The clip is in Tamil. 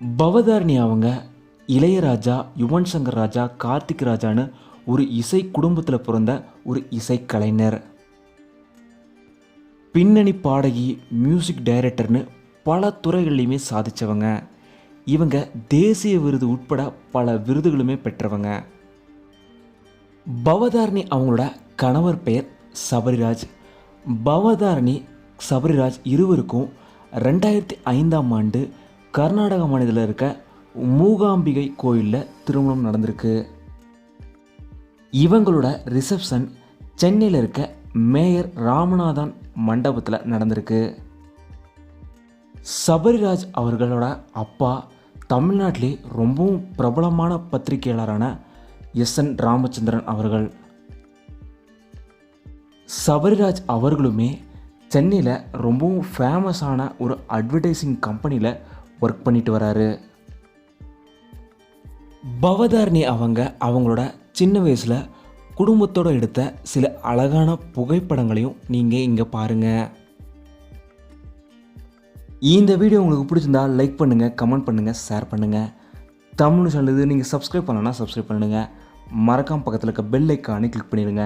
பவதாரணி அவங்க இளையராஜா யுவன் சங்கர் ராஜா கார்த்திக் ராஜான்னு ஒரு இசை குடும்பத்தில் பிறந்த ஒரு இசைக்கலைஞர் பின்னணி பாடகி மியூசிக் டைரக்டர்னு பல துறைகள்லையுமே சாதித்தவங்க இவங்க தேசிய விருது உட்பட பல விருதுகளுமே பெற்றவங்க. பவதாரணி அவங்களோட கணவர் பெயர் சபரிராஜ். பவதாரணி சபரிராஜ் இருவருக்கும் ரெண்டாயிரத்தி ஐந்தாம் ஆண்டு கர்நாடக மாநிலத்தில் இருக்க மூகாம்பிகை கோயிலில் திருமணம் நடந்திருக்கு. இவங்களோட ரிசப்ஷன் சென்னையில் இருக்க மேயர் ராமநாதன் மண்டபத்தில் நடந்திருக்கு. சபரிராஜ் அவர்களோட அப்பா தமிழ்நாட்டிலே ரொம்பவும் பிரபலமான பத்திரிகையாளரான எஸ் என் ராமச்சந்திரன் அவர்கள். சபரிராஜ் அவர்களுமே சென்னையில் ரொம்பவும் ஃபேமஸான ஒரு அட்வர்டைசிங் கம்பெனியில் ஒர்க் பண்ணிட்டு வராரு. பவதாரணி அவங்க அவங்களோட சின்ன வயசில் குடும்பத்தோடு எடுத்த சில அழகான புகைப்படங்களையும் நீங்கள் இங்கே பாருங்கள் இந்த வீடியோ உங்களுக்கு பிடிச்சிருந்தா லைக் பண்ணுங்கள் கமெண்ட் பண்ணுங்கள் ஷேர் பண்ணுங்கள் தமிழ் சேனல் இது நீங்கள் சப்ஸ்கிரைப் பண்ணலன்னா சப்ஸ்கிரைப் பண்ணுங்கள் மறக்காம பக்கத்தில் இருக்க பெல் ஐக்கானே கிளிக் பண்ணிடுங்க.